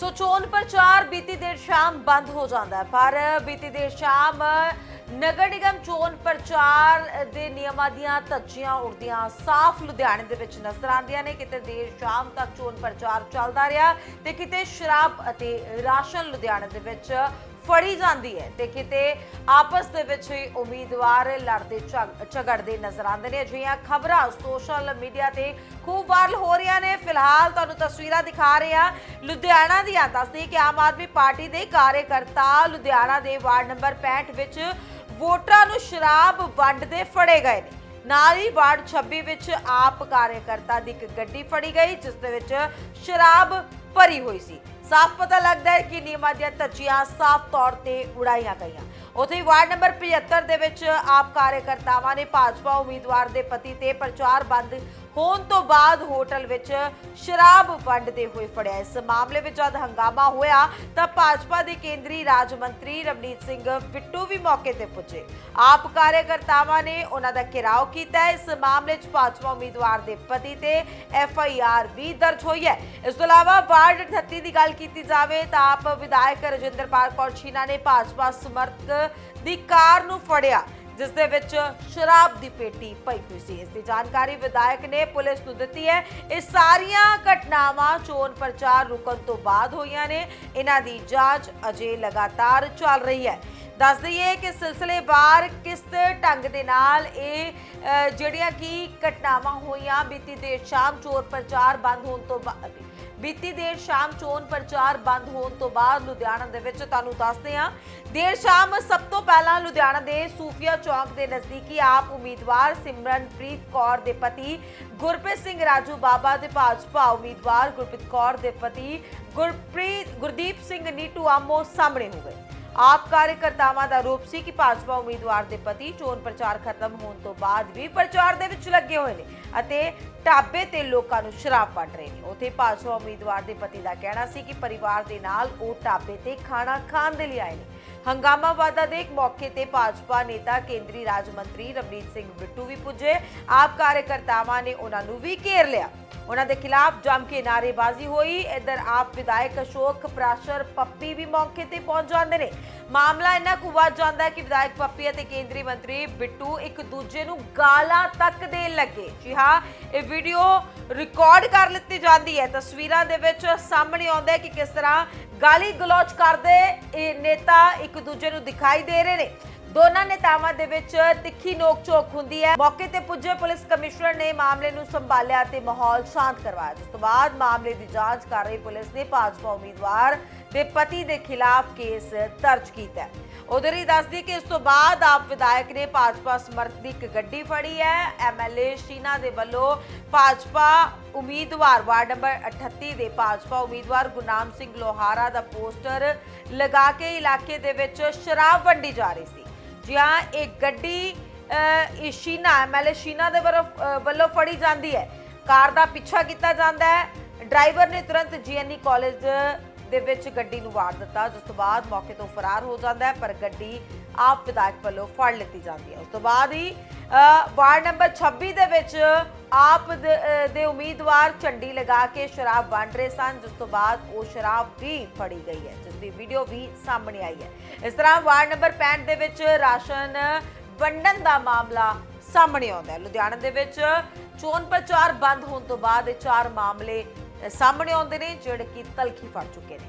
ਸੋ ਚੋਣ ਪ੍ਰਚਾਰ ਬੀਤੀ ਦੇਰ ਸ਼ਾਮ ਬੰਦ ਹੋ ਜਾਂਦਾ ਹੈ। ਪਰ ਬੀਤੀ ਦੇਰ ਸ਼ਾਮ ਨਗਰ ਨਿਗਮ ਚੋਣ ਪ੍ਰਚਾਰ ਦੇ ਨਿਯਮਾਂ ਦੀਆਂ ਧੱਜੀਆਂ ਉੜਦੀਆਂ ਸਾਫ਼ ਲੁਧਿਆਣੇ ਦੇ ਵਿੱਚ ਨਜ਼ਰ ਆਉਂਦੀਆਂ ਨੇ। ਕਿਤੇ ਦੇਰ ਸ਼ਾਮ ਤੱਕ ਚੋਣ ਪ੍ਰਚਾਰ ਚੱਲਦਾ ਰਿਹਾ ਤੇ ਕਿਤੇ ਸ਼ਰਾਬ ਅਤੇ ਰਾਸ਼ਨ ਲੁਧਿਆਣੇ ਦੇ ਵਿੱਚ ਫੜੀ ਜਾਂਦੀ ਹੈ ਤੇ ਕਿਤੇ ਆਪਸ ਦੇ ਵਿੱਚ ਹੀ ਉਮੀਦਵਾਰ ਲੜਦੇ ਝਗ- ਝਗੜਦੇ ਨਜ਼ਰ ਆਉਂਦੇ ਨੇ। ਅਜਿਹੀਆਂ ਖਬਰਾਂ ਸੋਸ਼ਲ ਮੀਡੀਆ ਤੇ ਖੂਬ ਵਾਇਰਲ ਹੋ ਰਹੀਆਂ ਨੇ। ਫਿਲਹਾਲ ਤੁਹਾਨੂੰ ਤਸਵੀਰਾਂ ਦਿਖਾ ਰਹੇ ਹਾਂ। ਲੁਧਿਆਣਾ ਦੀਆਂ ਦੱਸਦੀ ਕਿ ਆਮ ਆਦਮੀ ਪਾਰਟੀ ਦੇ ਕਾਰਜਕਰਤਾ ਲੁਧਿਆਣਾ ਦੇ ਵਾਰਡ ਨੰਬਰ 65 ਵਿੱਚ ਵੋਟਰਾਂ ਨੂੰ ਸ਼ਰਾਬ ਵੰਡਦੇ ਫੜੇ ਗਏ ਨੇ। ਨਾਲ ਹੀ ਵਾਰਡ 26 ਵਿੱਚ ਆਪ ਕਾਰਜਕਰਤਾ ਦੀ ਇੱਕ ਗੱਡੀ ਫੜੀ ਗਈ, ਜਿਸ ਦੇ ਵਿੱਚ ਸ਼ਰਾਬ ਭਰੀ ਹੋਈ ਸੀ। ਸਾਫ਼ ਪਤਾ ਲੱਗਦਾ ਹੈ ਕਿ ਨਿਯਮਾਂ ਦੀਆਂ ਧੱਜੀਆਂ ਸਾਫ਼ ਤੌਰ ਤੇ ਉਡਾਈਆਂ ਗਈਆਂ। ਉੱਥੇ ਹੀ ਵਾਰਡ ਨੰਬਰ 75 ਦੇ ਵਿੱਚ ਆਪ ਕਾਰਜਕਰਤਾਵਾਂ ਨੇ ਭਾਜਪਾ ਉਮੀਦਵਾਰ ਦੇ ਪਤੀ ਤੇ ਪ੍ਰਚਾਰ ਬੰਦ ਹੋਣ ਤੋਂ ਬਾਅਦ ਹੋਟਲ ਵਿੱਚ ਸ਼ਰਾਬ ਵੰਡਦੇ ਹੋਏ ਫੜਿਆ। ਇਸ ਮਾਮਲੇ ਵਿੱਚ ਜਦ ਹੰਗਾਮਾ ਹੋਇਆ ਤਾਂ ਭਾਜਪਾ ਦੇ ਕੇਂਦਰੀ ਰਾਜ ਮੰਤਰੀ ਰਵਨੀਤ ਸਿੰਘ ਬਿੱਟੂ ਵੀ ਮੌਕੇ ਤੇ ਪੁੱਜੇ। ਆਪ ਕਾਰਜਕਰਤਾਵਾਂ ਨੇ ਉਹਨਾਂ ਦਾ ਘਿਰਾਓ ਕੀਤਾ। ਇਸ ਮਾਮਲੇ 'ਚ ਭਾਜਪਾ ਉਮੀਦਵਾਰ ਦੇ ਪਤੀ ਤੇ ਐਫ ਆਈ ਆਰ ਵੀ ਦਰਜ ਹੋਈ ਹੈ। ਇਸ ਤੋਂ ਇਲਾਵਾ ਵਾਰਡ 38 ਦੀ ਗੱਲ ਕੀਤੀ ਜਾਵੇ ਤਾਂ ਆਪ ਵਿਧਾਇਕ ਰਜਿੰਦਰਪਾਲ ਕੌਰ ਛੀਨਾ ਨੇ ਭਾਜਪਾ ਸਮਰਥਕ ਦੀ ਕਾਰ ਨੂੰ ਫੜਿਆ, ਜਿਸ ਦੇ ਵਿੱਚ ਸ਼ਰਾਬ ਦੀ ਪੇਟੀ ਪਈ ਹੋਈ ਸੀ। ਇਸ ਦੀ ਜਾਣਕਾਰੀ ਵਿਧਾਇਕ ਨੇ ਪੁਲਿਸ ਨੂੰ ਦਿੱਤੀ ਹੈ। ਇਹ ਸਾਰੀਆਂ ਘਟਨਾਵਾਂ ਚੋਣ ਪ੍ਰਚਾਰ ਰੁਕਣ ਤੋਂ ਬਾਅਦ ਹੋਈਆਂ ਨੇ। ਇਹਨਾਂ ਦੀ ਜਾਂਚ ਅਜੇ ਲਗਾਤਾਰ ਚੱਲ ਰਹੀ ਹੈ। ਦੱਸ ਦਈਏ ਕਿ ਸਿਲਸਿਲੇਵਾਰ ਕਿਸ ਢੰਗ ਦੇ ਨਾਲ ਇਹ ਜਿਹੜੀਆਂ ਕਿ ਘਟਨਾਵਾਂ ਹੋਈਆਂ, ਬੀਤੀ ਦੇਰ ਸ਼ਾਮ ਚੋਰ ਪ੍ਰਚਾਰ ਬੰਦ ਹੋਣ ਤੋਂ ਬਾਅਦ ਬੀਤੀ ਦੇਰ ਸ਼ਾਮ ਚੋਣ ਪ੍ਰਚਾਰ ਬੰਦ ਹੋਣ ਤੋਂ ਬਾਅਦ ਲੁਧਿਆਣਾ ਦੇ ਵਿੱਚ ਤੁਹਾਨੂੰ ਦੱਸਦੇ ਹਾਂ। ਦੇਰ ਸ਼ਾਮ ਸਭ ਤੋਂ ਪਹਿਲਾਂ ਲੁਧਿਆਣਾ ਦੇ ਸੂਫੀਆ ਚੌਂਕ ਦੇ ਨਜ਼ਦੀਕੀ ਆਪ ਉਮੀਦਵਾਰ ਸਿਮਰਨਪ੍ਰੀਤ ਕੌਰ ਦੇ ਪਤੀ ਗੁਰਪ੍ਰੀਤ ਸਿੰਘ ਰਾਜੂ ਬਾਬਾ ਦੇ ਭਾਜਪਾ ਉਮੀਦਵਾਰ ਗੁਰਪ੍ਰੀਤ ਕੌਰ ਦੇ ਪਤੀ ਗੁਰਪ੍ਰੀਤ ਗੁਰਦੀਪ ਸਿੰਘ ਨੀਟੂ ਆਮੋ ਸਾਹਮਣੇ ਹੋ ਗਏ। ਆਪ ਕਾਰਜਕਰਤਾਵਾਂ ਦਾ ਆਰੋਪ ਸੀ ਕਿ ਭਾਜਪਾ ਉਮੀਦਵਾਰ ਦੇ ਪਤੀ ਚੋਣ ਪ੍ਰਚਾਰ ਖਤਮ ਹੋਣ ਤੋਂ ਬਾਅਦ ਵੀ ਪ੍ਰਚਾਰ ਦੇ ਵਿੱਚ ਲੱਗੇ ਹੋਏ ਨੇ। ਅਤੇ ਢਾਬੇ ਤੇ ਲੋਕਾਂ ਨੂੰ ਸ਼ਰਾਬ ਵੰਡ ਰਹੇ ਨੇ। ਉਥੇ ਭਾਜਪਾ ਉਮੀਦਵਾਰ ਦੇ ਪਤੀ ਦਾ ਕਹਿਣਾ ਸੀ ਕਿ ਪਰਿਵਾਰ ਦੇ ਨਾਲ ਉਹ ਢਾਬੇ ਤੇ ਖਾਣਾ ਖਾਣ ਦੇ ਲਈ ਆਏ ਨੇ। ਹੰਗਾਮਾ ਵਾਦਾ ਦੇ ਇੱਕ ਮੌਕੇ ਤੇ ਭਾਜਪਾ ਨੇਤਾ ਕੇਂਦਰੀ ਰਾਜ ਮੰਤਰੀ ਰਵਨੀਤ ਸਿੰਘ ਬਿੱਟੂ ਵੀ ਪੁੱਜੇ। ਆਪ ਕਾਰਜਕਰਤਾਵਾਂ ਨੇ ਉਹਨਾਂ ਨੂੰ ਵੀ ਘੇਰ ਲਿਆ। ਉਹਨਾਂ ਦੇ ਖਿਲਾਫ ਜੰਮ ਕੇ ਨਾਰੇਬਾਜ਼ੀ ਹੋਈ। ਇਧਰ ਆਪ ਵਿਧਾਇਕ ਅਸ਼ੋਕ, ਪ੍ਰਾਸ਼ਰ ਪੱਪੀ ਵੀ ਮੌਕੇ ਤੇ ਪਹੁੰਚ ਜਾਂਦੇ ਨੇ। ਮਾਮਲਾ ਇੰਨਾ ਕੁ ਵੱਧ ਜਾਂਦਾ ਹੈ ਕਿ ਵਿਧਾਇਕ ਪੱਪੀ ਅਤੇ ਕੇਂਦਰੀ ਮੰਤਰੀ ਬਿੱਟੂ ਇੱਕ ਦੂਜੇ ਨੂੰ ਗਾਲਾਂ ਤੱਕ ਦੇਣ ਲੱਗੇ। ਜੀ ਹਾਂ, ਇਹ ਵੀਡੀਓ ਰਿਕਾਰਡ ਕਰ ਲਿੱਤੀ ਜਾਂਦੀ ਹੈ। ਤਸਵੀਰਾਂ ਦੇ ਵਿੱਚ ਸਾਹਮਣੇ ਆਉਂਦਾ ਹੈ ਕਿ ਕਿਸ ਤਰ੍ਹਾਂ ਗਾਲੀ ਗਲੋਚ ਕਰਦੇ ਇਹ ਨੇਤਾ ਇੱਕ ਦੂਜੇ ਨੂੰ ਦਿਖਾਈ ਦੇ ਰਹੇ ਨੇ। ਦੋਨਾਂ ਨੇਤਾਵਾਂ ਦੇ ਵਿੱਚ ਤਿੱਖੀ ਨੋਕ-ਝੋਕ ਹੁੰਦੀ ਹੈ। ਮੌਕੇ ਤੇ ਪੁੱਜੇ ਪੁਲਿਸ ਕਮਿਸ਼ਨਰ ਨੇ ਮਾਮਲੇ ਨੂੰ ਸੰਭਾਲਿਆ ਤੇ ਮਾਹੌਲ ਸ਼ਾਂਤ ਕਰਵਾਇਆ। ਜਿਸ ਤੋਂ ਬਾਅਦ ਮਾਮਲੇ ਦੀ ਜਾਂਚ ਕਰ ਰਹੀ ਪੁਲਿਸ ਨੇ ਭਾਜਪਾ ਉਮੀਦਵਾਰ ਦੇ ਪਤੀ ਦੇ ਖਿਲਾਫ ਕੇਸ ਦਰਜ ਕੀਤਾ ਹੈ। ਉਧਰ ਹੀ ਦੱਸਦੀ ਕਿ ਇਸ ਤੋਂ ਬਾਅਦ ਆਪ ਵਿਧਾਇਕ ਨੇ ਭਾਜਪਾ ਸਮਰਥਕ ਦੀ ਇੱਕ ਗੱਡੀ ਫੜੀ ਹੈ। ਐਮਐਲਏ ਸ਼ੀਨਾ ਦੇ ਵੱਲੋਂ ਭਾਜਪਾ ਉਮੀਦਵਾਰ ਵਾਰਡ ਨੰਬਰ 38 ਦੇ ਭਾਜਪਾ ਉਮੀਦਵਾਰ ਗੁਰਨਾਮ ਸਿੰਘ ਲੋਹਾਰਾ ਦਾ ਪੋਸਟਰ ਲਗਾ ਕੇ ਇਲਾਕੇ ਦੇ ਵਿੱਚ ਸ਼ਰਾਬ ਵੰਡੀ ਜਾ ਰਹੀ ਸੀ। ਜੀ ਹਾਂ ਇਹ ਗੱਡੀ ਅ, ਇਹ ਸ਼ੀਨਾ ਐਮਐਲਏ ਸ਼ੀਨਾ ਦੇ ਵੱਲੋਂ ਵੱਲੋਂ ਫੜੀ ਜਾਂਦੀ ਹੈ। ਕਾਰ ਦਾ ਪਿੱਛਾ ਕੀਤਾ ਜਾਂਦਾ ਹੈ। ਡਰਾਈਵਰ ਨੇ ਤੁਰੰਤ ਜੀਐਨਈ ਕਾਲਜ ਦੇ ਵਿੱਚ ਗੱਡੀ ਨੂੰ ਵਾੜ ਦਿੱਤਾ, ਜਿਸ ਤੋਂ ਬਾਅਦ ਮੌਕੇ ਤੋਂ ਫਰਾਰ ਹੋ ਜਾਂਦਾ ਹੈ, ਪਰ ਗੱਡੀ ਆਪ ਵਿਧਾਇਕ ਵੱਲੋਂ ਫੜ ਲਿੱਤੀ ਜਾਂਦੀ ਹੈ। ਉਸ ਤੋਂ ਬਾਅਦ ਹੀ ਵਾਰਡ ਨੰਬਰ 26 ਦੇ ਵਿੱਚ ਆਪ ਦੇ ਉਮੀਦਵਾਰ ਝੰਡੀ ਲਗਾ ਕੇ ਸ਼ਰਾਬ ਵੰਡ ਰਹੇ ਸਨ, ਜਿਸ ਤੋਂ ਬਾਅਦ ਉਹ ਸ਼ਰਾਬ ਵੀ ਫੜੀ ਗਈ ਹੈ, ਜਿਸ ਦੀ ਵੀਡੀਓ ਵੀ ਸਾਹਮਣੇ ਆਈ ਹੈ। ਇਸ ਤਰ੍ਹਾਂ ਵਾਰਡ ਨੰਬਰ 65 ਦੇ ਵਿੱਚ ਰਾਸ਼ਨ ਵੰਡਣ ਦਾ ਮਾਮਲਾ ਸਾਹਮਣੇ ਆਉਂਦਾ ਹੈ। ਲੁਧਿਆਣਾ ਦੇ ਵਿੱਚ ਚੋਣ ਪ੍ਰਚਾਰ ਬੰਦ ਹੋਣ ਤੋਂ ਬਾਅਦ ਇਹ ਚਾਰ ਮਾਮਲੇ ਸਾਹਮਣੇ ਆਉਂਦੇ ਨੇ ਜਿਹੜੇ ਕਿ ਤਲਖੀ ਫੜ ਚੁੱਕੇ ਨੇ।